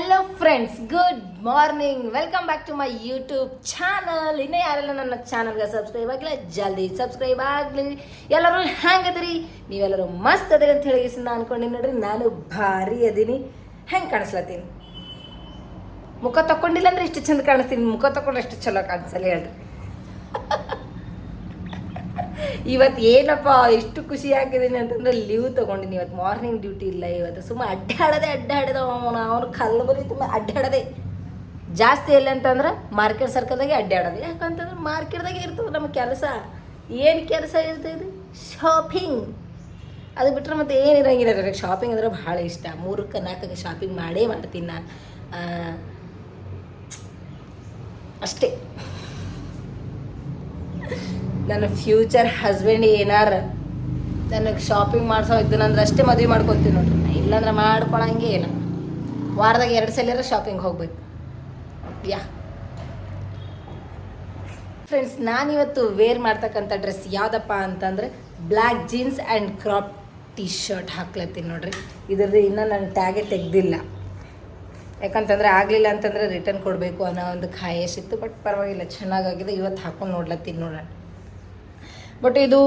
Hello friends good morning welcome back to my YouTube channel ಇನ್ನೂ ಯಾರೆಲ್ಲ ನನ್ನ ಚಾನಲ್ಗೆ ಸಬ್ಸ್ಕ್ರೈಬ್ ಆಗಿಲ್ಲ ಜಲ್ದಿ ಸಬ್ಸ್ಕ್ರೈಬ್ ಆಗಲಿ. ಎಲ್ಲರೂ ಹೆಂಗದ್ರಿ ನೀವೆಲ್ಲರೂ ಮಸ್ತ್ ಅದಿರಿ ಅಂತ ಹೇಳಿ ನಾನು ಅನ್ಕೊಂಡಿನಿ ನೋಡ್ರಿ, ನಾನು ಭಾರಿ ಅದೀನಿ. ಹೆಂಗೆ ಕಾಣಿಸ್ಲತ್ತೀನಿ? ಮುಖ ತಕೊಂಡಿಲ್ಲ ಅಂದ್ರೆ ಇಷ್ಟು ಚಂದ ಕಾಣಿಸ್ತೀನಿ. ಮುಖ ತಗೊಂಡು ಅಷ್ಟು ಚಲೋ ಕಾಣಿಸಲ್ಲ ಹೇಳ್ರಿ. ಇವತ್ತು ಏನಪ್ಪ, ಎಷ್ಟು ಖುಷಿ ಆಗಿದ್ದೀನಿ ಅಂತಂದ್ರೆ ಲೀವ್ ತೊಗೊಂಡಿನಿ. ಇವತ್ತು ಮಾರ್ನಿಂಗ್ ಡ್ಯೂಟಿ ಇಲ್ಲ, ಇವತ್ತು ಸುಮ್ಮ ಅಡ್ಡಾಡದೆ ಅಡ್ಡಾಡದೆ ಅವನು ಅವನು ಕಲ್ಲು ಬರೀ ತುಂಬ ಅಡ್ಡಾಡದೆ. ಜಾಸ್ತಿ ಎಲ್ಲ ಅಂತಂದ್ರೆ ಮಾರ್ಕೆಟ್ ಸರ್ಕಲ್ದಾಗೆ ಅಡ್ಡಾಡೋದು. ಯಾಕಂತಂದ್ರೆ ಮಾರ್ಕೆಟ್ದಾಗೆ ಇರ್ತದೆ ನಮ್ಮ ಕೆಲಸ. ಏನು ಕೆಲಸ ಇರ್ತದೆ ಶಾಪಿಂಗ್ ಅದು ಬಿಟ್ಟರೆ ಮತ್ತೆ ಏನಿರಂಗಿಲ್ಲ ನನಗೆ ಶಾಪಿಂಗ್ ಅಂದ್ರೆ ಭಾಳ ಇಷ್ಟ. ಮೂರಕ್ಕೆ, ನಾಲ್ಕಕ್ಕೆ ಶಾಪಿಂಗ್ ಮಾಡೇ ಮಾಡ್ತೀನಿ ನಾನು. ಅಷ್ಟೇ. ನನ್ನ ಫ್ಯೂಚರ್ ಹಸ್ಬೆಂಡ್ ಏನಾರ ನನಗೆ ಶಾಪಿಂಗ್ ಮಾಡ್ಸೋ ಇದ್ದನಂದ್ರೆ ಅಷ್ಟೇ ಮದುವೆ ಮಾಡ್ಕೊತೀನಿ ನೋಡ್ರಿ. ಇಲ್ಲಾಂದ್ರೆ ಮಾಡ್ಕೊಳಂಗೆ ಇಲ್ಲ. ವಾರದಾಗ ಎರಡು ಸಲ ಶಾಪಿಂಗ್ ಹೋಗ್ಬೇಕು. ಯಾ. ಫ್ರೆಂಡ್ಸ್ ನಾನಿವತ್ತು ವೇರ್ ಮಾಡ್ತಕ್ಕಂಥ ಡ್ರೆಸ್ ಯಾವುದಪ್ಪ ಅಂತಂದ್ರೆ black jeans and crop T shirt ಹಾಕ್ಲತ್ತೀನಿ ನೋಡ್ರಿ. ಇದ್ರದ್ದು ಇನ್ನೂ ನಾನು ಟ್ಯಾಗೆ ತೆಗೆದಿಲ್ಲ. ಯಾಕಂತಂದ್ರೆ ಆಗಲಿಲ್ಲ ಅಂತಂದ್ರೆ ರಿಟರ್ನ್ ಕೊಡಬೇಕು ಅನ್ನೋ ಒಂದು ಖಾಯಶ್ ಇತ್ತು ಬಟ್ ಪರವಾಗಿಲ್ಲ, ಚೆನ್ನಾಗಾಗಿದೆ. ಇವತ್ತು ಹಾಕೊಂಡು ನೋಡ್ಲತ್ತೀನಿ ನೋಡೋಣ. ಬಟ್ ಇದು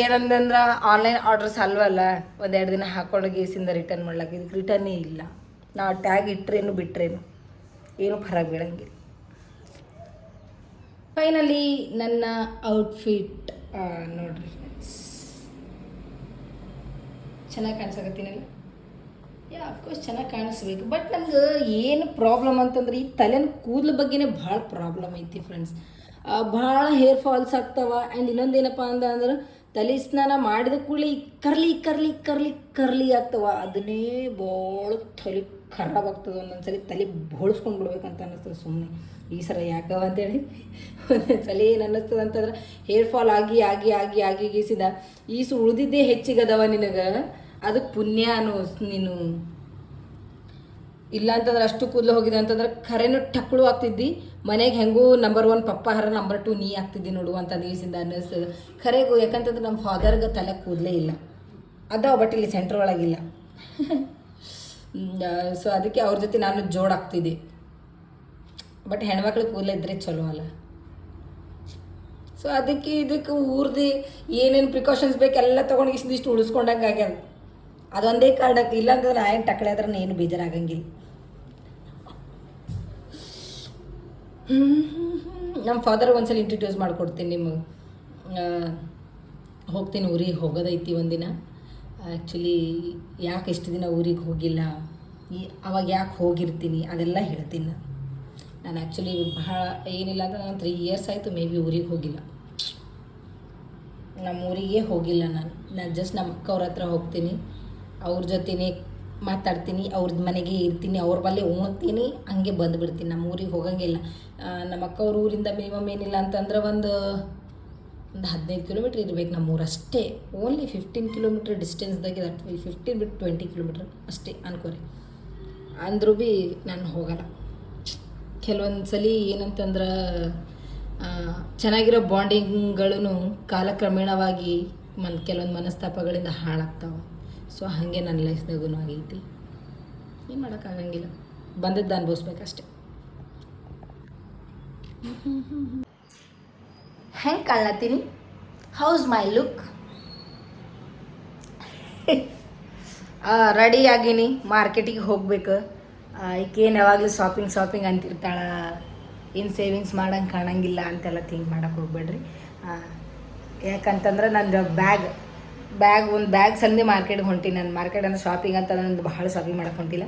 ಏನಂದ್ರೆ ಆನ್ಲೈನ್ ಆರ್ಡರ್ಸ್ ಅಲ್ವಲ್ಲ? ಒಂದೆರಡು ದಿನ ಹಾಕೊಂಡು ಗೇಸಿಂದ ರಿಟರ್ನ್ ಮಾಡ್ಲಕ್ಕ ಇದಕ್ಕೆ ರಿಟರ್ನೇ ಇಲ್ಲ. ನಾ ಟ್ಯಾಗ್ ಇಟ್ರೇನು ಬಿಟ್ರೇನು? ಏನು ಫರಕ್ ಬೀಳಂಗಿಲ್ಲ. ಫೈನಲಿ ನನ್ನ ಔಟ್ಫಿಟ್ ನೋಡ್ರಿ ಚೆನ್ನಾಗಿ ಕಾಣಿಸಕತ್ತೀನಲ್ಲ ಯಾ ಅಫ್ಕೋರ್ಸ್ ಚೆನ್ನಾಗಿ ಕಾಣಿಸ್ಬೇಕು. ಬಟ್ ನಮ್ಗೆ ಏನು ಪ್ರಾಬ್ಲಮ್ ಅಂತಂದ್ರೆ ಈ ತಲೆನ ಕೂದಲು ಬಗ್ಗೆನೇ ಭಾಳ ಪ್ರಾಬ್ಲಮ್ ಐತಿ ಫ್ರೆಂಡ್ಸ್ ಭಾಳ ಹೇರ್ ಫಾಲ್ಸ್ ಆಗ್ತಾವ. ಆ್ಯಂಡ್ ಇನ್ನೊಂದು ಏನಪ್ಪ ಅಂದ್ರೆ, ತಲೆ ಸ್ನಾನ ಮಾಡಿದ ಕೂಡಲೇ ಕರ್ಲಿ ಕರ್ಲಿ ಕರ್ಲಿ ಕರ್ಲಿ ಆಗ್ತಾವ. ಅದನ್ನೇ ಭಾಳ ತಲೆ ಖರಾಬ್ ಆಗ್ತದೆ ಒಂದೊಂದ್ಸಲಿ ತಲೆ ಬೋಳಿಸ್ಕೊಂಡು ಬಿಡ್ಬೇಕಂತ ಅನ್ನಿಸ್ತದೆ ಸುಮ್ಮನೆ ಈ ಸಲ ಯಾಕವ ಅಂತೇಳಿ ಒಂದೊಂದ್ಸಲ ಏನು ಅನ್ನಿಸ್ತದೆ ಅಂತಂದ್ರೆ ಹೇರ್ ಫಾಲ್ ಆಗಿ ಆಗಿ ಆಗಿ ಆಗಿ ಗೀಸಿದ. ಈಸು ಉಳಿದಿದ್ದೇ ಹೆಚ್ಚಿಗದವ ನಿನಗೆ. ಅದಕ್ಕೆ ಪುಣ್ಯ ಅನ್ನೋ ನೀನು ಇಲ್ಲ ಅಂತಂದ್ರೆ ಅಷ್ಟು ಕೂದಲು ಹೋಗಿದೆ ಅಂತಂದ್ರೆ ಖರೇನು ಟಕ್ಳು ಆಗ್ತಿದ್ದಿ. ಮನೆಗೆ ಹೆಂಗೂ ನಂಬರ್ ಒನ್ ಪಪ್ಪ ಹರ ನಂಬರ್ ಟು ನೀ ಆಗ್ತಿದ್ದಿ ನೋಡು ಅಂತ ನೀಸಿಂದ ಅನ್ನಿಸ್ತದೆ ಖರೆಗೂ ಯಾಕಂತಂದ್ರೆ ನಮ್ಮ ಫಾದರ್ಗೆ ತಲೆ ಕೂದಲೇ ಇಲ್ಲ. ಅದಾವ ಬಟ್ ಇಲ್ಲಿ ಸೆಂಟ್ರ್ ಒಳಗಿಲ್ಲ ಸೊ ಅದಕ್ಕೆ ಅವ್ರ ಜೊತೆ ನಾನು ಜೋಡಾಗ್ತಿದ್ದೆ ಬಟ್ ಹೆಣ್ಮಕ್ಳು ಕೂದಲ ಇದ್ರೆ ಚಲೋ ಅಲ್ಲ. ಸೊ ಅದಕ್ಕೆ ಇದಕ್ಕೆ ಊರ್ದು ಏನೇನು ಪ್ರಿಕಾಷನ್ಸ್ ಬೇಕೆಲ್ಲ ತೊಗೊಂಡು ಇಷ್ಟು ಉಳಿಸ್ಕೊಂಡಂಗೆ ಆಗ್ಯದ. ಅದೊಂದೇ ಕಾರಣಕ್ಕೆ ಇಲ್ಲಾಂದ್ರೆ ನಾ ಏನು ಆದ್ರೆ ಏನು ಬೇಜಾರಾಗಂಗಿಲ್ಲ. ನಮ್ಮ ಫಾದರ್ ಒಂದ್ಸಲ ಇಂಟ್ರಡ್ಯೂಸ್ ಮಾಡಿಕೊಡ್ತೀನಿ ನಿಮಗೆ. ಹೋಗ್ತೀನಿ ಊರಿಗೆ, ಹೋಗೋದೈತಿ ಒಂದಿನ. ಆ್ಯಕ್ಚುಲಿ ಯಾಕೆ ಇಷ್ಟು ದಿನ ಊರಿಗೆ ಹೋಗಿಲ್ಲ? ಈ ಅವಾಗ ಯಾಕೆ ಹೋಗಿರ್ತೀನಿ? ಅದೆಲ್ಲ ಹೇಳ್ತೀನಿ ನಾನು. ನಾನು ಆ್ಯಕ್ಚುಲಿ ಬಹಳ ಏನಿಲ್ಲ ಅಂದ್ರೆ ನಾನು ತ್ರೀ ಇಯರ್ಸ್ ಆಯಿತು ಮೇ ಬಿ ಊರಿಗೆ ಹೋಗಿಲ್ಲ. ನಮ್ಮ ಊರಿಗೆ ಹೋಗಿಲ್ಲ ನಾನು. ನಾನು ಜಸ್ಟ್ ನಮ್ಮ ಅಕ್ಕವ್ರ ಹತ್ರ ಹೋಗ್ತೀನಿ. ಅವ್ರ ಜೊತೆನೇ ಮಾತಾಡ್ತೀನಿ ಅವ್ರದ್ದು ಮನೆಗೆ ಇರ್ತೀನಿ, ಅವ್ರ ಬಲ್ಲೇ ಉಣ್ತೀನಿ, ಹಂಗೆ ಬಂದುಬಿಡ್ತೀನಿ. ನಮ್ಮ ಊರಿಗೆ ಹೋಗಂಗಿಲ್ಲ. ನಮ್ಮ ಅಕ್ಕವ್ರ ಊರಿಂದ ಮಿನಿಮಮ್ ಏನಿಲ್ಲ ಅಂತಂದ್ರೆ ಒಂದು ಒಂದು ಹದಿನೈದು ಕಿಲೋಮೀಟ್ರ್ ಇರಬೇಕು ನಮ್ಮ ಊರು ಅಷ್ಟೇ. ಓನ್ಲಿ ಫಿಫ್ಟೀನ್ ಕಿಲೋಮೀಟ್ರ್ ಡಿಸ್ಟೆನ್ಸ್ದಾಗೆ ಫಿಫ್ಟೀನ್ ಬಿಟ್ಟು ಟ್ವೆಂಟಿ ಕಿಲೋಮೀಟ್ರ್ ಅಷ್ಟೇ ಅನ್ಕೋರಿ. ಅಂದರೂ ಭೀ ನಾನು ಹೋಗಲ್ಲ. ಕೆಲವೊಂದು ಸಲ ಏನಂತಂದ್ರೆ ಚೆನ್ನಾಗಿರೋ ಬಾಂಡಿಂಗ್ಗಳೂ ಕಾಲಕ್ರಮೇಣವಾಗಿ ಮನ್, ಕೆಲವೊಂದು ಮನಸ್ತಾಪಗಳಿಂದ ಹಾಳಾಗ್ತಾವೆ. ಸೊ ಹಾಗೆ ನನ್ನ ಲೈಫ್ನಾಗೂ ಆಗೈತಿ. ಏನು ಮಾಡೋಕ್ಕಾಗಂಗಿಲ್ಲ. ಬಂದದ್ದು ಅನ್ಭವಿಸ್ಬೇಕಷ್ಟೆ. ಹೆಂಗೆ ಕಾಣ್ಲತ್ತೀನಿ? ಹೌಸ್ ಮೈ ಲುಕ್ ರೆಡಿ ಆಗೀನಿ. ಮಾರ್ಕೆಟಿಗೆ ಹೋಗ್ಬೇಕು. ಈಕೇನು ಯಾವಾಗಲೂ ಶಾಪಿಂಗ್ ಶಾಪಿಂಗ್ ಅಂತಿರ್ತಾಳ. ಏನು ಸೇವಿಂಗ್ಸ್ ಮಾಡಂಗೆ ಕಾಣಂಗಿಲ್ಲ ಅಂತೆಲ್ಲ ಥಿಂಕ್ ಮಾಡೋಕ್ಕೆ ಹೋಗ್ಬೇಡ್ರಿ. ಯಾಕಂತಂದ್ರೆ ನಂದು ಬ್ಯಾಗ್ ಬ್ಯಾಗ್, ಒಂದು ಬ್ಯಾಗ್ ಸಂದಿ ಮಾರ್ಕೆಟ್ಗೆ ಹೊಂಟೀನಿ ನಾನು. ಮಾರ್ಕೆಟ್ ಅಂದ್ರೆ ಶಾಪಿಂಗ್ ಅಂತ ನಂದು ಭಾಳ ಶಾಪಿಂಗ್ ಮಾಡಕ್ಕೆ ಹೊಂಟಿಲ್ಲ.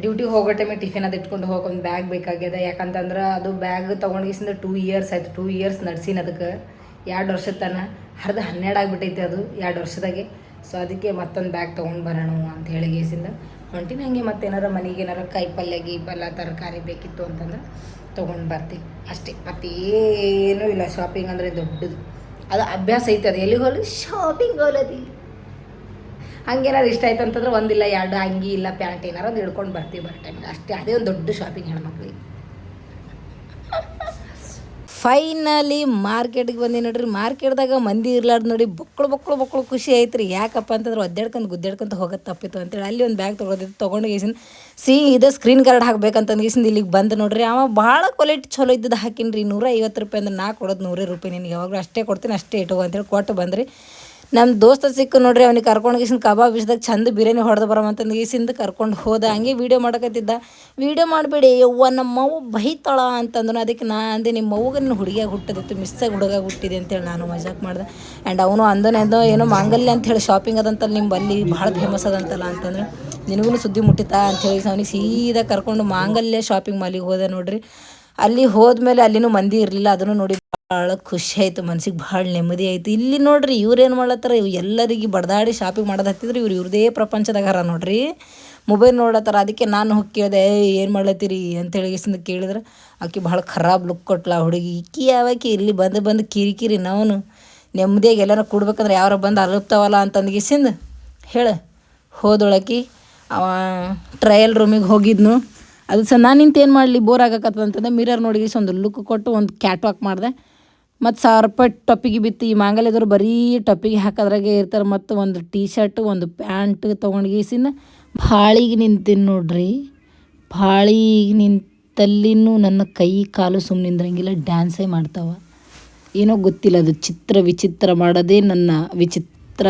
ಡ್ಯೂಟಿಗೆ ಹೋಗೋ ಟೈಮಿಗೆ ಟಿಫಿನ್ ಅದು ಇಟ್ಕೊಂಡು ಹೋಗಿ ಒಂದು ಬ್ಯಾಗ್ ಬೇಕಾಗ್ಯದ. ಯಾಕಂತಂದ್ರೆ ಅದು ಬ್ಯಾಗ್ ತೊಗೊಂಡಿಸಿಂದ ಟೂ ಇಯರ್ಸ್ ಆಯಿತು. ಟೂ ಇಯರ್ಸ್ ನಡ್ಸಿನ ಅದಕ್ಕೆ. ಎರಡು ವರ್ಷದ ತನ. ಹರಿದು ಹನ್ನೆರಡು ಆಗಿಬಿಟ್ಟೈತೆ ಅದು, ಎರಡು ವರ್ಷದಾಗೆ. ಸೊ ಅದಕ್ಕೆ ಮತ್ತೊಂದು ಬ್ಯಾಗ್ ತೊಗೊಂಡು ಬರೋಣ ಅಂತ ಹೇಳಿ ಗೇಸಿಂದ ಹೊಂಟಿನಿ. ಹಂಗೆ ಮತ್ತೇನಾರ ಮನೆಗೆ ಏನಾರ ಕಾಯಿ ಪಲ್ಯ ಗೀಪಲ್ಯ, ತರಕಾರಿ ಬೇಕಿತ್ತು ಅಂತಂದ್ರೆ ತೊಗೊಂಡು ಬರ್ತೀವಿ ಅಷ್ಟೇ. ಮತ್ತೇನೂ ಇಲ್ಲ. ಶಾಪಿಂಗ್ ಅಂದರೆ ದೊಡ್ಡದು. ಅದು ಅಭ್ಯಾಸ ಐತೆ, ಅದು ಎಲ್ಲಿಗೆ ಹೋಗ್ಲಿ ಶಾಪಿಂಗ್ ಹೋಲದಿ ಹಂಗೇನಾದ್ರು ಇಷ್ಟ ಆಯ್ತು ಅಂತಂದ್ರೆ ಒಂದಿಲ್ಲ, ಎರಡು, ಅಂಗಿ ಇಲ್ಲ, ಪ್ಯಾಂಟ್ ಏನಾರು ಒಂದು ಹಿಡ್ಕೊಂಡು ಬರ್ತೀವಿ ಬರೋ ಅಷ್ಟೇ, ಅದೇ ಒಂದು ದೊಡ್ಡ ಶಾಪಿಂಗ್ ಹೆಣ್ಮಕ್ಳಿಗೆ. ಫೈನಲಿ ಮಾರ್ಕೆಟಿಗೆ ಬಂದಿ ನೋಡ್ರಿ. ಮಾರ್ಕೆಟ್ದಾಗ ಮಂದಿ ಇರ್ಲಾರ್ದು ನೋಡಿ ಬಕ್ಕಳು ಬಕ್ಕಳು ಬಕ್ಕಳು ಖುಷಿ ಐತ್ರಿ. ಯಾಕಪ್ಪ ಅಂತಂದ್ರೆ ಒದ್ದಾಡ್ಕೊಂಡು ಗುದ್ದಾಡ್ಕೊಂತ ಹೋಗೋದು ತಪ್ಪಿತ್ತು ಅಂತೇಳಿ ಅಲ್ಲಿ ಒಂದು ಬ್ಯಾಗ್ ತೊಗೊಳೋದಿತ್ತು ತೊಗೊಂಡು ಗೀಸಿನ ಸಿ ಇದು ಸ್ಕ್ರೀನ್ ಗಾರ್ಡ್ ಹಾಕ್ಬೇಕಂತಂದು ಗೇಸಿಂದ ಇಲ್ಲಿಗೆ ಬಂದು ನೋಡ್ರಿ. ಅವ ಭಾಳ ಕ್ವಾಲಿಟಿ ಚಲೋ ಇದ್ದದ್ದು ಹಾಕಿನ್ರಿ. ನೂರ ಐವತ್ತು ರೂಪಾಯಿ ಅಂದ್ರೆ ನಾ ಕೊಡೋದು ನೂರೇ ರೂಪಾಯಿ ನಿನಗೆ ಯಾವಾಗಲೂ ಅಷ್ಟೇ ಕೊಡ್ತೀನಿ, ಅಷ್ಟೇ ಇಟ್ಕೋ ಅಂತೇಳಿ ಕೊಟ್ಟು ಬಂದ್ರಿ. ನಮ್ಮ ದೋಸ್ತ ಸಿಕ್ಕು ನೋಡ್ರಿ, ಅವ್ನಿಗೆ ಕರ್ಕೊಂಡು ಗೀಸಿಂದ ಕಬಾಬ್ ಇಸ್ದಾಗ ಚಂದ ಬಿರಿಯಾನಿ ಹೊಡೆದು ಬರಮಂತಂದು ಗೀಸಿಂದ ಕರ್ಕೊಂಡು ಹೋದ. ಹಂಗೆ ವೀಡಿಯೋ ಮಾಡಕತ್ತಿದ್ದ. ವೀಡಿಯೋ ಮಾಡಬೇಡಿ, ಯವ್ವ ನಮ್ಮ ಮಗು ಬೈತಾಳ ಅಂತಂದ್ರು ಅದಕ್ಕೆ ನಾ ಅಂದೆ ನಿಮ್ಮ ಮಗುಗೆ ನಿನ್ನ ಹುಡುಗಿಯಾಗಿ ಹುಟ್ಟದಿತ್ತು ಮಿಸ್ಸಾಗಿ ಹುಡುಗ ಹುಟ್ಟಿದೆ ಅಂತೇಳಿ ನಾನು ಮಜಾಕ್ ಮಾಡ್ದೆ. ಆ್ಯಂಡ್ ಅವನು ಅಂದನೇದೋ ಏನೋ ಮಾಂಗಲ್ಯ ಅಂತ ಹೇಳಿ ಶಾಪಿಂಗ್ ಅದಂತಲ್ಲ ನಿಮ್ಮ ಅಲ್ಲಿ ಭಾಳ ಫೇಮಸ್ ಅದಂತಲ್ಲ ಅಂತಂದ್ರೆ ನಿನಗೂ ಸುದ್ದಿ ಮುಟ್ಟಿತಾ ಹೇಳಿ ಅವನಿಗೆ ಸೀದಾ ಕರ್ಕೊಂಡು ಮಾಂಗಲ್ಯ ಶಾಪಿಂಗ್ ಮಾಲಿಗೆ ಹೋದೆ ನೋಡ್ರಿ. ಅಲ್ಲಿ ಹೋದ್ಮೇಲೆ ಅಲ್ಲಿನೂ ಮಂದಿ ಇರಲಿಲ್ಲ, ಅದನ್ನು ನೋಡಿ ಭಾಳ ಖುಷಿ ಆಯ್ತು, ಮನ್ಸಿಗೆ ಭಾಳ ನೆಮ್ಮದಿ ಆಯ್ತು. ಇಲ್ಲಿ ನೋಡ್ರಿ ಇವ್ರೇನು ಮಾಡ್ಲತ್ತಾರ? ಇವ್ ಎಲ್ಲರಿಗೆ ಬಡದಾಡಿ ಶಾಪಿಂಗ್ ಮಾಡೋದು ಹತ್ತಿದ್ರು ಇವ್ರು ಇವ್ರದೇ ಪ್ರಪಂಚದಾಗ ಹರ ನೋಡ್ರಿ. ಮೊಬೈಲ್ ನೋಡತ್ತಾರ ಅದಕ್ಕೆ ನಾನು ಹೋಗಿ ಕೇಳಿದೆ ಏನು ಮಾಡ್ಲತ್ತೀರಿ? ಅಂತೇಳಿ ಹೇಳಿ ಕೇಳಿದ್ರೆ. ಆಕೆ ಭಾಳ ಖರಾಬ್ ಲುಕ್ ಕೊಟ್ಲ ಹುಡುಗಿ. ಇಕ್ಕಿ ಯಾವಾಕಿ ಇಲ್ಲಿ ಬಂದು ಬಂದು ಕಿರಿಕಿರಿ ನಾವು ನೆಮ್ಮದಿಯಾಗಿ ಎಲ್ಲಾರ ಕೊಡ್ಬೇಕಂದ್ರೆ ಯಾರ ಬಂದು ಅಲುಪ್ತಾವಲ್ಲ ಅಂತಂದ್ಗಿಸಿಂದ ಹೇಳು. ಹೋದೊಳಕಿ ಅವ ಟ್ರಯಲ್ ರೂಮಿಗೆ ಹೋಗಿದ್ನು. ಅದು ಸಹ ನಾನು ನಿಂತು ಏನು ಮಾಡಲಿ? ಬೋರ್ ಆಗಕತ್ತದ ಅಂತಂದ್ರೆ ಮಿರರ್ ನೋಡಿ ಒಂದು ಲುಕ್ ಕೊಟ್ಟು ಒಂದು ಕ್ಯಾಟ್ ವಾಕ್ ಮಾಡಿದೆ. ಮತ್ತು ಸಾವಿರ ರೂಪಾಯಿ ಟೊಪ್ಪಿಗೆ ಬಿತ್ತು, ಈ ಮಾಂಗಲ್ಯದವ್ರು ಬರೀ ಟೊಪ್ಪಿಗೆ ಹಾಕೋದ್ರಾಗೆ ಇರ್ತಾರೆ. ಮತ್ತು ಒಂದು ಟೀ ಶರ್ಟ್ ಒಂದು ಪ್ಯಾಂಟ್ ತೊಗೊಂಡು ಗೀಸಿನ ಭಾಳಿಗೆ ನಿಂತೀನಿ ನೋಡ್ರಿ. ಭಾಳಿಗೆ ನಿಂತಲ್ಲಿನೂ ನನ್ನ ಕೈ ಕಾಲು ಸುಮ್ಮನೆ ನಿಂದ್ರಂಗಿಲ್ಲ, ಡ್ಯಾನ್ಸೇ ಮಾಡ್ತಾವ. ಏನೋ ಗೊತ್ತಿಲ್ಲ, ಅದು ಚಿತ್ರ ವಿಚಿತ್ರ ಮಾಡೋದೇ ನನ್ನ ವಿಚಿತ್ರ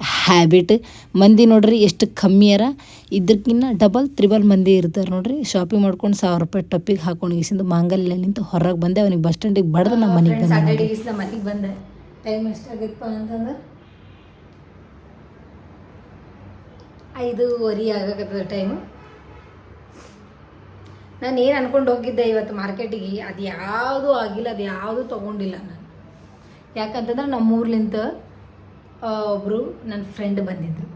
ಹ್ಯಾಬಿಟ್ ಮಂದಿ ನೋಡ್ರಿ ಎಷ್ಟು ಕಮ್ಮಿಯರ ಇದಕ್ಕಿನ್ನ ಡಬಲ್ ತ್ರಿಬಲ್ ಮಂದಿ ಇರ್ತಾರೆ ನೋಡ್ರಿ. ಶಾಪಿಂಗ್ ಮಾಡ್ಕೊಂಡು ಸಾವಿರ ರೂಪಾಯಿ ಟಪ್ಪಿಗೆ ಹಾಕೊಂಡು ಮಾಂಗಲ್ಯ ನಿಂತು ಹೊರಗೆ ಬಂದೆ. ಅವನಿಗೆ ಬಸ್ ಸ್ಟ್ಯಾಂಡಿಗೆ ಬಡ್ದು ನಮ್ಮ ಮನೆಗೆ ಬಂದೆ ನಮ್ಮ ಮನೆಗೆ ಬಂದೆ. ಟೈಮ್ ಎಷ್ಟಾಗೈತಪ್ಪ ಅಂತಂದ್ರೆ? ಐದೂವರೆ ಆಗಕತ್ತದ ಟೈಮು ನಾನು ಏನು ಅನ್ಕೊಂಡು ಹೋಗಿದ್ದೆ ಇವತ್ತು ಮಾರ್ಕೆಟಿಗೆ ಅದು ಯಾವುದೂ ಆಗಿಲ್ಲ ಅದು ಯಾವುದೂ ತೊಗೊಂಡಿಲ್ಲ ನಾನು. ಯಾಕಂತಂದ್ರೆ ನಮ್ಮೂರ್ಲಿಂತ ಒಬ್ಬರು ನನ್ನ ಫ್ರೆಂಡ್ ಬಂದಿದ್ರು.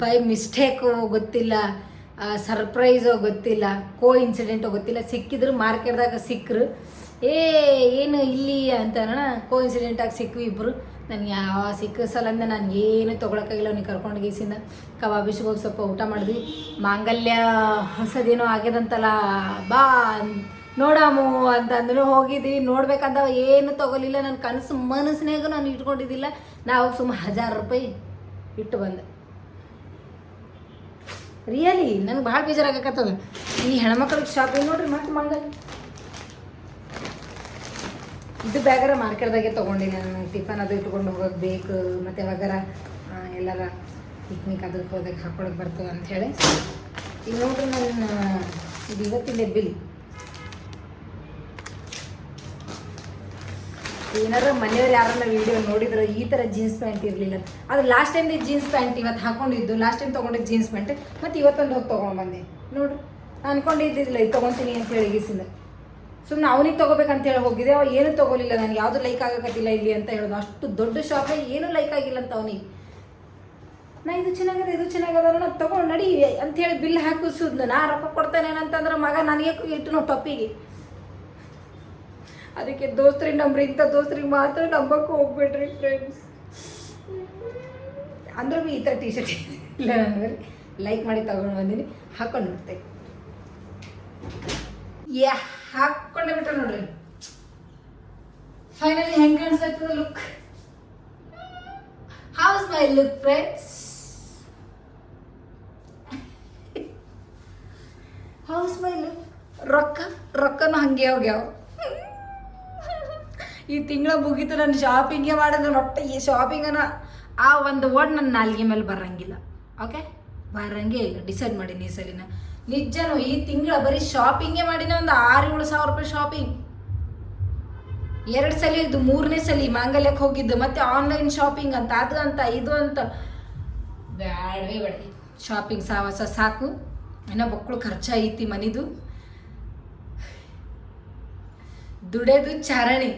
ಬೈ ಮಿಸ್ಟೇಕು ಗೊತ್ತಿಲ್ಲ ಸರ್ಪ್ರೈಸೋ ಗೊತ್ತಿಲ್ಲ ಕೋ ಇನ್ಸಿಡೆಂಟೋ ಗೊತ್ತಿಲ್ಲ, ಸಿಕ್ಕಿದ್ರು ಮಾರ್ಕೆಟ್ದಾಗ ಸಿಕ್ಕರು ಏ, ಏನು ಇಲ್ಲಿ ಅಂತ ಕೋ ಇನ್ಸಿಡೆಂಟಾಗಿ ಸಿಕ್ವಿ ಇಬ್ಬರು ನನಗೆ ಯಾವ ಸಿಕ್ಕ ಸಲಂದ ನಾನು ಏನು ತೊಗೊಳಕ್ಕಾಗಿಲ್ಲ, ಅವ್ನಿಗೆ ಕರ್ಕೊಂಡು ಗೀಸಿಂದ ಕಬಾಬಿಸ್ಗೆ ಹೋಗಿ ಸ್ವಲ್ಪ ಊಟ ಮಾಡಿದ್ವಿ. ಮಾಂಗಲ್ಯ ಹೊಸದೇನೋ ಆಗ್ಯದಂತಲ್ಲ, ಬಾ ನೋಡಾಮು ಅಂತ ಅಂದ್ರು ಹೋಗಿದ್ವಿ. ನೋಡ್ಬೇಕಂತ ಏನು ತಗೊಲಿಲ್ಲ. ನನ್ನ ಕನಸು ಮನಸ್ಸಿನಾಗ ನಾನು ಇಟ್ಕೊಂಡಿದ್ದಿಲ್ಲ. ನಾವು ಸುಮ್ಮ ಹಜಾರ್ ರೂಪಾಯಿ ಇಟ್ಟು ಬಂದೆ. ರಿಯಲಿ ನನಗೆ ಭಾಳ ಬೇಜಾರಾಗತ್ತದ ಈ ಹೆಣ್ಮಕ್ಳಿಗೆ ಶಾಪಿಂಗ್ ನೋಡ್ರಿ ಮತ್ತೆ ಮಂಗಲ್. ಇದು ಬ್ಯಾಗರ ಮಾರ್ಕೆಟ್ದಾಗೆ ತೊಗೊಂಡಿನಿ ನಾನು. ಟಿಫನ್ ಅದು ಇಟ್ಕೊಂಡು ಹೋಗೋಕೆ ಬೇಕು. ಮತ್ತು ಯಾವಾಗಾರ ಎಲ್ಲಾರ ಪಿಕ್ನಿಕ್ ಅದಕ್ಕೆ ಹೋದಾಗ ಹಾಕೊಳಕ್ಕೆ ಬರ್ತದೆ ಅಂತ ಹೇಳಿ. ಈಗ ನೋಡ್ರಿ ನನ್ನ ಇದು ಇವತ್ತಿನ ಬಿಲ್. ಏನಾರ ಮನೆಯವ್ರು ಯಾರನ್ನ ವಿಡಿಯೋ ನೋಡಿದ್ರೆ ಈ ಥರ ಜೀನ್ಸ್ ಪ್ಯಾಂಟ್ ಇರಲಿಲ್ಲ. ಅದು ಲಾಸ್ಟ್ ಟೈಮ್ ಜೀನ್ಸ್ ಪ್ಯಾಂಟ್ ಇವತ್ತು ಹಾಕೊಂಡಿದ್ದು ಲಾಸ್ಟ್ ಟೈಮ್ ತಗೊಂಡಿದ್ದು ಜೀನ್ಸ್ ಪ್ಯಾಂಟ್ ಮತ್ತು ಇವತ್ತೊಂದು ಹೋಗಿ ತಗೊಂಡ್ಬಂದೆ ನೋಡ್ರಿ ನಾನು ಅನ್ಕೊಂಡಿದ್ದಿಲ್ಲ ಇದು ತೊಗೊತೀನಿ ಅಂತ ಹೇಳಿ ಗೀಸಿಂದ ಸುಮ್ಮನೆ ಅವನಿಗೆ ತಗೋಬೇಕಂತ ಹೇಳಿ ಹೋಗಿದ್ದೆ, ಅವ ಏನು ತಗೋಲಿಲ್ಲ ನನಗೆ ಯಾವುದು ಲೈಕ್ ಆಗಕತ್ತಿಲ್ಲ ಇಲ್ಲಿ ಅಂತ ಹೇಳೋದು. ಅಷ್ಟು ದೊಡ್ಡ ಶಾಪೇ ಏನು ಲೈಕ್ ಆಗಿಲ್ಲ ಅಂತ ಅವನಿಗೆ. ನಾ ಇದು ಚೆನ್ನಾಗದ ಇದು ಚೆನ್ನಾಗದ ನಾನು ತೊಗೊಂಡು ನಡಿ ಅಂತೇಳಿ ಬಿಲ್ ಹಾಕಿಸ್ ನಾ ರೊಕ್ಕ ಕೊಡ್ತೇನೆ ಅಂತಂದ್ರೆ ಮಗ ನನಗೆ ಇಟ್ಟು ನಾವು ಟೊಪ್ಪಿಗೆ ಅದಕ್ಕೆ ದೋಸ್ತ್ರಿಗೆ ನಂಬ್ರಿ ಇಂಥ ದೋಸ್ತ್ರಿಗೆ ಮಾತ್ರ ನಂಬಕ್ಕೆ ಹೋಗ್ಬೇಡ್ರಿ ಫ್ರೆಂಡ್ಸ್ ಅಂದ್ರೂ ಈ ಥರ ಟೀ ಶರ್ಟ್ ಇಲ್ಲ ಲೈಕ್ ಮಾಡಿ ತಗೊಂಡು ಬಂದೀನಿ. ಹಾಕೊಂಡು ನೋಡ್ತೆ. ಯಾ ಹಾಕೊಂಡೆ ಬಿಟ್ಟ ನೋಡ್ರಿ. ಫೈನಲಿ ಹೆಂಗೆ ಕಾಣಿಸ್ತದ look how's my look friends how's my look ರೊಕ್ಕ, ರೊಕ್ಕನೂ ಹಂಗೆ ಹೋಗ್ಯಾವ. ಈ ತಿಂಗಳ ಮುಗೀತು, ನಾನು ಶಾಪಿಂಗೇ ಮಾಡಿದ್ರೆ ಹೊಟ್ಟೆ ಈ ಶಾಪಿಂಗನ ಆ ಒಂದು ವರ್ಡ್ ನನ್ನ ನಾಲ್ಗೆ ಮೇಲೆ ಬರಂಗಿಲ್ಲ. ಓಕೆ ಬರಂಗೇ ಇಲ್ಲ. ಡಿಸೈಡ್ ಮಾಡೀನಿ ಈ ಸಲಿನ ನಿಜನೂ ಈ ತಿಂಗಳ ಬರೀ ಶಾಪಿಂಗೇ ಮಾಡಿನ ಒಂದು ಆರು ಏಳು ಸಾವಿರ ರೂಪಾಯಿ ಶಾಪಿಂಗ್ ಎರಡು ಸಲ ಇದ್ದು ಮೂರನೇ ಸಲ ಮಾಂಗಲ್ಯಕ್ಕೆ ಹೋಗಿದ್ದು, ಮತ್ತೆ ಆನ್ಲೈನ್ ಶಾಪಿಂಗ್ ಅಂತ, ಅದು ಅಂತ, ಇದು ಅಂತ. ಬ್ಯಾಡವೇ ಬೇಡ ಶಾಪಿಂಗ್ ಸಾವಾಸ ಸಾಕು. ಇನ್ನ ಮಕ್ಕಳು ಖರ್ಚೈತಿ ಮನಿದು. ದುಡೆದು ಚಾರಣಿ.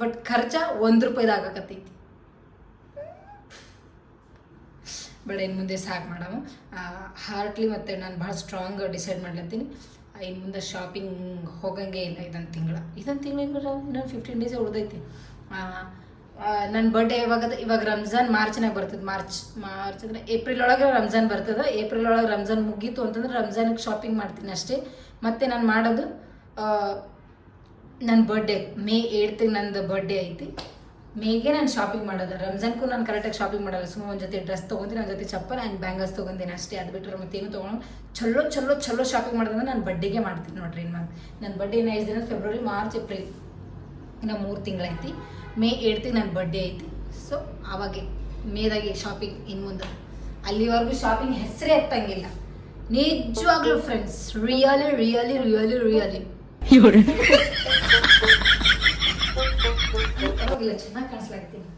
ಬಟ್ ಖರ್ಚ ಒಂದು ರೂಪಾಯಿದಾಗ ಆಗಕತ್ತೈತಿ. ಬಟ್ ಇನ್ನು ಮುಂದೆ ಸಾಕು ಮೇಡಮ್ ಹಾರ್ಟ್ಲಿ ಮತ್ತು ನಾನು ಭಾಳ ಸ್ಟ್ರಾಂಗ್ ಡಿಸೈಡ್ ಮಾಡ್ಲತ್ತೀನಿ. ಇನ್ನು ಮುಂದೆ ಶಾಪಿಂಗ್ ಹೋಗಂಗೆ ಇಲ್ಲ ಇದೊಂದು ತಿಂಗಳ. ಇದೊಂದು ತಿಂಗಳು ಇನ್ನೊಂದು ಫಿಫ್ಟೀನ್ ಡೇಸ್ ಉಳ್ದೈತಿ. ನನ್ನ ಬರ್ಡೇ ಯಾವಾಗ ಇವಾಗ ರಂಜಾನ್ ಮಾರ್ಚ್ನಾಗ ಬರ್ತದೆ. ಮಾರ್ಚ್ ಮಾರ್ಚ್ ಅಂದರೆ ಏಪ್ರಿಲ್ ಒಳಗೆ ರಂಜಾನ್ ಬರ್ತದೆ. ಏಪ್ರಿಲ್ ಒಳಗೆ ರಂಜಾನ್ ಮುಗೀತು ಅಂತಂದ್ರೆ ರಂಜಾನಿಗೆ ಶಾಪಿಂಗ್ ಮಾಡ್ತೀನಿ ಅಷ್ಟೇ. ಮತ್ತೆ ನಾನು ಮಾಡೋದು ನನ್ನ ಬರ್ಡೇ ಮೇ ಏಟ್ತಿಗೆ ನಂದು ಬರ್ಡೇ ಐತಿ. ಮೇಗೆ ನಾನು ಶಾಪಿಂಗ್ ಮಾಡೋದು. ರಂಜಾನ್ಗೂ ನಾನು ಕರೆಕ್ಟಾಗಿ ಶಾಪಿಂಗ್ ಮಾಡಲ್ಲ. ಸುಮ್ಮನೆ ಒಂದು ಜೊತೆ ಡ್ರೆಸ್ ತೊಗೊಂತೀನಿ ನನ್ನ ಜೊತೆ ಚಪ್ಪಲ್ ಆ್ಯಂಡ್ ಬ್ಯಾಂಗಲ್ಸ್ ತೊಗೊಂತೀನಿ ಅಷ್ಟೇ. ಅದು ಬಿಟ್ಟರೆ ಮತ್ತೇನು ತೊಗೊಂಡು ಚಲೋ ಚಲೋ ಚಲೋ ಶಾಪಿಂಗ್ ಮಾಡೋದಂದ್ರೆ ನಾನು ಬಡ್ಡೆಗೆ ಮಾಡ್ತೀನಿ ನೋಡ್ರಿ ಇನ್ನು ನನ್ನ ಬಡ್ಡೆ ಇನ್ನು ಐದು ದಿನ ಫೆಬ್ರವರಿ ಮಾರ್ಚ್ ಏಪ್ರಿಲ್ ಇನ್ನು ಮೂರು ತಿಂಗಳೈತಿ ಮೇ ಏಡ್ತಿಗೆ ನನ್ನ ಬರ್ಡೇ ಐತಿ. ಸೊ ಆವಾಗೆ ಮೇದಾಗೆ ಶಾಪಿಂಗ್ ಇನ್ನು ಮುಂದೆ. ಅಲ್ಲಿವರೆಗೂ ಶಾಪಿಂಗ್ ಹೆಸರೇ ಎತ್ತಂಗಿಲ್ಲ. ನಿಜವಾಗ್ಲೂ friends really really really really ಚೆನ್ನಾಗಿ ಕಾಣಿಸ್ಲಾಗ್ತೀನಿ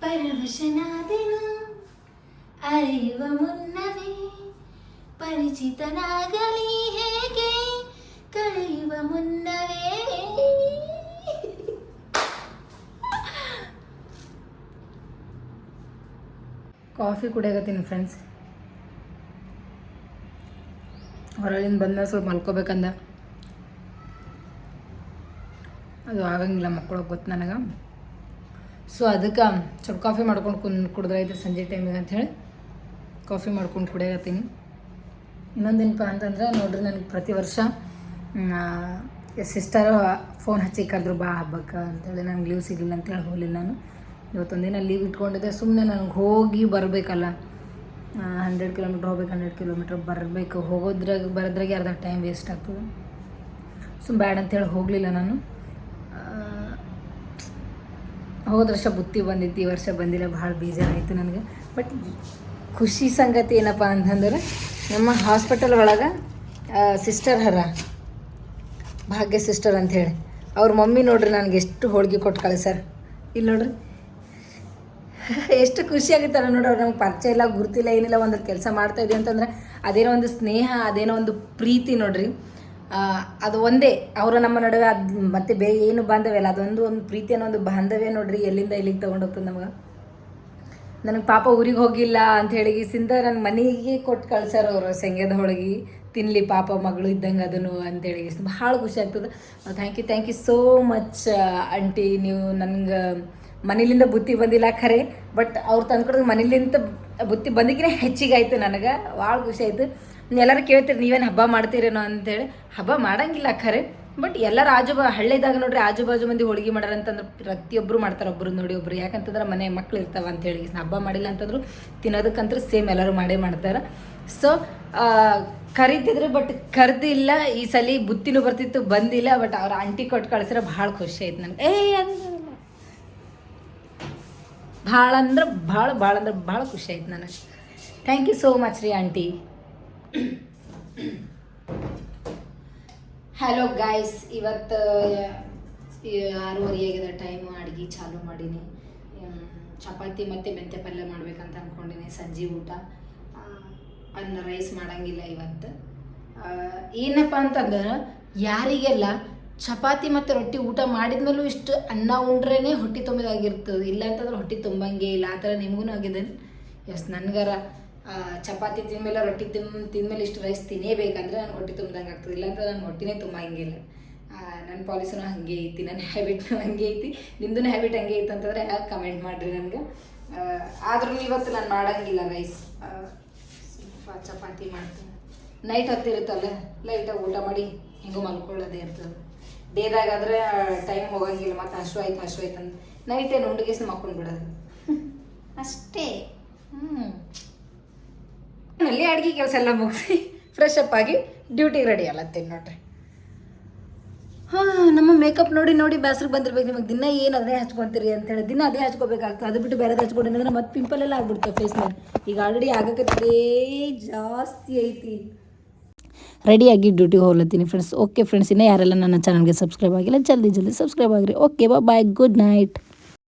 ಪರವಶನಾದೆನು ಅರಿಯುವ ಮುನ್ನವೇ ಪರಿಚಿತನಾಗಲಿ ಹೇಗೆ ಕಳೆಯುವ ಮುನ್ನವೇ. ಕಾಫಿ ಕುಡಿಯಾಗತ್ತೀನಿ ಫ್ರೆಂಡ್ಸ್ ಹೊರಗಿಂದ ಬಂದ ಸ್ವಲ್ಪ ಮಲ್ಕೋಬೇಕಂದ. ಅದು ಆಗಂಗಿಲ್ಲ ಮಕ್ಕಳಿಗೆ ಗೊತ್ತು ನನಗೆ. ಸೊ ಅದಕ್ಕೆ ಸ್ವಲ್ಪ ಕಾಫಿ ಮಾಡ್ಕೊಂಡು ಕುನ್ ಕುಡಿದ್ರೈತೆ ಸಂಜೆ ಟೈಮಿಗೆ ಅಂಥೇಳಿ ಕಾಫಿ ಮಾಡ್ಕೊಂಡು ಕುಡಿಯಕತ್ತೀನಿ. ಇನ್ನೊಂದೇನಪ್ಪ ಅಂತಂದ್ರೆ ನೋಡ್ರಿ ನನಗೆ ಪ್ರತಿ ವರ್ಷ ಸಿಸ್ಟರ್ ಫೋನ್ ಹಚ್ಚಿ ಕರೆದ್ರು, ಬಾ ಹಬ್ಬಕ್ಕೆ ಅಂತೇಳಿ ನನಗೆ ಲೀವ್ ಸಿಗಲಿಲ್ಲ ಅಂತೇಳಿ ಹೋಗಲಿಲ್ಲ ನಾನು. ಇವತ್ತೊಂದಿನ ದಿನ ಲೀವ್ ಇಟ್ಕೊಂಡಿದ್ದೆ ಸುಮ್ಮನೆ ನನಗೆ ಹೋಗಿ ಬರಬೇಕಲ್ಲ. ಹಂಡ್ರೆಡ್ ಕಿಲೋಮೀಟ್ರ್ ಹೋಗ್ಬೇಕು ಹಂಡ್ರೆಡ್ ಕಿಲೋಮೀಟ್ರ್ ಬರಬೇಕು. ಹೋಗೋದ್ರಾಗ, ಬರೋದ್ರಾಗೆ ಅರ್ಧ ಟೈಮ್ ವೇಸ್ಟ್ ಆಗ್ತದೆ. ಸುಮ್ಮ ಬ್ಯಾಡ ಅಂತೇಳಿ ಹೋಗಲಿಲ್ಲ ನಾನು. ಹೋದ ವರ್ಷ ಬುತ್ತಿ ಬಂದಿತ್ತು, ಈ ವರ್ಷ ಬಂದಿಲ್ಲ, ಭಾಳ ಬೇಜಾರಾಯಿತು ನನಗೆ. ಬಟ್ ಖುಷಿ ಸಂಗತಿ ಏನಪ್ಪ ಅಂತಂದ್ರೆ, ನಮ್ಮ ಹಾಸ್ಪಿಟಲ್ ಒಳಗೆ ಸಿಸ್ಟರ್ ಹರ, ಭಾಗ್ಯ ಸಿಸ್ಟರ್ ಅಂಥೇಳಿ ಅವ್ರ ಮಮ್ಮಿ ನೋಡ್ರಿ ನನಗೆ ಎಷ್ಟು ಹೋಳಿಗೆ ಕೊಟ್ಟು ಕಳಿಸ್ಯಾರ ಇಲ್ಲಿ ನೋಡ್ರಿ. ಎಷ್ಟು ಖುಷಿ ಆಗುತ್ತಲ್ಲ ನೋಡೋ ನಮ್ಗೆ ಪರಿಚಯ ಇಲ್ಲ, ಗುರುತಿಲ್ಲ, ಏನಿಲ್ಲ ಒಂದು ಕೆಲಸ ಮಾಡ್ತಾ ಇದೀವಿ ಅಂತಂದ್ರೆ ಅದೇನೋ ಒಂದು ಸ್ನೇಹ, ಅದೇನೋ ಒಂದು ಪ್ರೀತಿ ನೋಡ್ರಿ. ಅದು ಒಂದೇ, ಅವರು ನಮ್ಮ ನಡುವೆ ಅದು ಮತ್ತೆ ಬೇರೆ ಏನು ಬಾಂಧವ್ಯ ಅಲ್ಲ ಅದೊಂದು ಒಂದು ಪ್ರೀತಿ ಅನ್ನೋ ಒಂದು ಬಾಂಧವ್ಯ ನೋಡ್ರಿ, ಎಲ್ಲಿಂದ ಇಲ್ಲಿಗೆ ತೊಗೊಂಡೋಗ್ತದೆ ನಮಗೆ. ನನಗೆ ಪಾಪ ಊರಿಗೆ ಹೋಗಿಲ್ಲ ಅಂತ ಹೇಳಿ ಸಿಂದ ನನ್ನ ಮನೆಗೆ ಕೊಟ್ಟು ಕಳ್ಸ್ಯಾರ ಅವರು ಶೇಂಗಾದ ಹೋಳಿಗೆ ತಿನ್ನಲಿ ಪಾಪ ಮಗಳು ಇದ್ದಂಗೆ ಅದನ್ನು ಅಂತೇಳಿ ಭಾಳ ಖುಷಿ ಆಗ್ತದೆ. Thank you thank you so much aunty ನೀವು ನನಗೆ ಮನೇಲಿಂದ ಬುತ್ತಿ ಬಂದಿಲ್ಲ ಖರೆ ಬಟ್ ಅವ್ರು ತಂದ್ಕೊಡೋದು ಮನೇಲಿಂದ ಬುತ್ತಿ ಬಂದಿಗಿನೇ ಹೆಚ್ಚಿಗೆ ಆಯ್ತು ನನಗೆ, ಭಾಳ ಖುಷಿ ಆಯಿತು. ಎಲ್ಲರೂ ಕೇಳ್ತೀರಿ ನೀವೇನು ಹಬ್ಬ ಮಾಡ್ತೀರೇನೋ ಅಂತೇಳಿ. ಹಬ್ಬ ಮಾಡಂಗಿಲ್ಲ ಖರೆ ಬಟ್ ಎಲ್ಲರ ಆಜು ಬಾ ಹಳ್ಳಿದಾಗ ನೋಡ್ರಿ ಆಜು ಬಾಜು ಮಂದಿ ಹೋಳಿಗೆ ಮಾಡ್ಯಾರ ಅಂತಂದ್ರೆ ಪ್ರತಿಯೊಬ್ಬರು ಮಾಡ್ತಾರೆ ಒಬ್ರು ನೋಡಿ ಒಬ್ರು. ಯಾಕಂತಂದ್ರೆ ಮನೆ ಮಕ್ಳು ಇರ್ತಾವ ಅಂತೇಳಿ. ಹಬ್ಬ ಮಾಡಿಲ್ಲ ಅಂತಂದ್ರು ತಿನ್ನೋದಕ್ಕಂತೂ ಸೇಮ್ ಎಲ್ಲರೂ ಮಾಡೇ ಮಾಡ್ತಾರೆ. ಸೊ ಕರಿತಿದ್ರು ಬಟ್ ಕರೆದಿಲ್ಲ ಈ ಸಲ ಬುತ್ತಿನೂ ಬರ್ತಿತ್ತು, ಬಂದಿಲ್ಲ ಬಟ್ ಅವ್ರ ಆಂಟಿ ಕೊಟ್ಟು ಕಳ್ಸಿದ್ರೆ ಭಾಳ ಖುಷಿ ಆಯ್ತು ನನಗೆ. ಏ. ಭಾಳ ಅಂದ್ರೆ ಭಾಳ ಭಾಳ ಅಂದ್ರೆ ಭಾಳ ಖುಷಿ ಆಯ್ತು ನನಗೆ. ಥ್ಯಾಂಕ್ ಯು ಸೋ ಮಚ್ ರೀ ಆಂಟಿ. ಹಲೋ ಗಾಯ್ಸ್ ಇವತ್ತು ಆರೂವರೆ ಆಗಿದೆ ಟೈಮ್ ಅಡುಗೆ ಚಾಲು ಮಾಡೀನಿ. ಚಪಾತಿ ಮತ್ತು ಮೆಂತ್ಯ ಪಲ್ಯ ಮಾಡ್ಬೇಕಂತ ಅಂದ್ಕೊಂಡಿನಿ ಸಂಜೆ ಊಟ. ಅದನ್ನ ರೈಸ್ ಮಾಡಂಗಿಲ್ಲ ಇವತ್ತು. ಏನಪ್ಪ ಅಂತಂದ್ರೆ, ಯಾರಿಗೆಲ್ಲ ಚಪಾತಿ ಮತ್ತು ರೊಟ್ಟಿ ಊಟ ಮಾಡಿದ್ಮೇಲೂ ಇಷ್ಟು ಅನ್ನ ಉಂಡ್ರೇ ಹೊಟ್ಟೆ ತುಂಬಿದಾಗಿರ್ತದೆ. ಇಲ್ಲ ಅಂತಂದ್ರೆ ಹೊಟ್ಟೆ ತುಂಬಂಗೆ ಇಲ್ಲ. ಆ ಥರ ನಿಮಗೂ ಆಗಿದೆ. ಎಸ್, ನನಗಾರ ಚಪಾತಿ ತಿಂದಮೇಲೆ ರೊಟ್ಟಿ ತಿನ್, ತಿಂದಮೇಲೆ ಇಷ್ಟು ರೈಸ್ ತಿನ್ನೇಬೇಕಂದ್ರೆ ನಾನು ಹೊಟ್ಟೆ ತುಂಬ್ದಂಗೆ ಆಗ್ತದೆ. ಇಲ್ಲಾಂದ್ರೆ ನನ್ನ ಹೊಟ್ಟೆನೇ ತುಂಬಂಗಿಲ್ಲ ನನ್ನ ಪಾಲಿಸಿನೂ ಹಾಗೆ ಐತಿ. ನನ್ನ ಹ್ಯಾಬಿಟ್ನೂ ಹಂಗೆ ಐತಿ. ನಿಮ್ದು ಹ್ಯಾಬಿಟ್ ಹಂಗೆ ಐತೆ ಅಂತಂದ್ರೆ ಕಮೆಂಟ್ ಮಾಡಿರಿ ನನಗೆ. ಆದ್ರೂ ಇವತ್ತು ನಾನು ಮಾಡಂಗಿಲ್ಲ ರೈಸ್. ಚಪಾತಿ ಮಾಡ್ತೀನಿ. ನೈಟ್ ಹೊತ್ತಿರುತ್ತಲ್ಲ, ಲೈಟಾಗಿ ಊಟ ಮಾಡಿ ಹಿಂಗೂ ಮಲ್ಕೊಳ್ಳೋದೇ ಇರ್ತದೆ ಡೇದಾಗಾದ್ರೆ ಟೈಮ್ ಹೋಗಂಗಿಲ್ಲ ಮತ್ತೆ ಹಶು ಆಯ್ತು ಹಶು ಆಯ್ತು ಅಂತ ನೈಟ್ ಏನು ಉಂಡಿಗೆಸ್ ಮಕ್ಕೊಂಡು ಬಿಡೋದು. ಅಷ್ಟೇ. ಹ್ಞೂ ಅಲ್ಲಿ ಅಡುಗೆ ಕೆಲಸ ಎಲ್ಲ ಮುಗಿಸಿ ಫ್ರೆಶ್ ಅಪ್ ಆಗಿ ಡ್ಯೂಟಿಗೆ ರೆಡಿ ಅಲ್ಲತ್ತೀನಿ ನೋಡ್ರಿ. ಹಾಂ ನಮ್ಮ ಮೇಕಪ್ ನೋಡಿ ನೋಡಿ ಬೇಸರಿಗೆ ಬಂದಿರ್ಬೇಕು. ನಿಮಗೆ ದಿನ ಏನು ಅದೇ ಹಚ್ಕೊತೀರಿ ಅಂತೇಳಿ ದಿನ ಅದೇ ಹಚ್ಕೋಬೇಕಾಗ್ತದೆ. ಅದು ಬಿಟ್ಟು ಬೇರೆದು ಹಚ್ಕೊಂಡಿನಿ ಅಂದ್ರೆ ಮತ್ತೆ ಪಿಂಪಲ್ ಎಲ್ಲ ಆಗ್ಬಿಡ್ತಾವೆ ಫೇಸ್ ಮೇಲೆ ಈಗ ಆಲ್ರೆಡಿ ಆಗಕತ್ತೇ ಜಾಸ್ತಿ ಐತಿ. ರೆಡಿಯಾಗಿ ಡ್ಯೂಟಿಗೆ ಹೋಗ್ಲತ್ತೀನಿ ಫ್ರೆಂಡ್ಸ್ ಓಕೆ ಫ್ರೆಂಡ್ಸ್ ಇನ್ನೂ ಯಾರೆಲ್ಲ ನನ್ನ ಚಾನಲ್ಗೆ ಸಬ್ಸ್ಕ್ರೈಬ್ ಆಗಿಲ್ಲ, ಜಲ್ದಿ ಜಲ್ದಿ ಸಬ್ಸ್ಕ್ರೈಬ್ ಆಗಿರಿ. Okay bye good night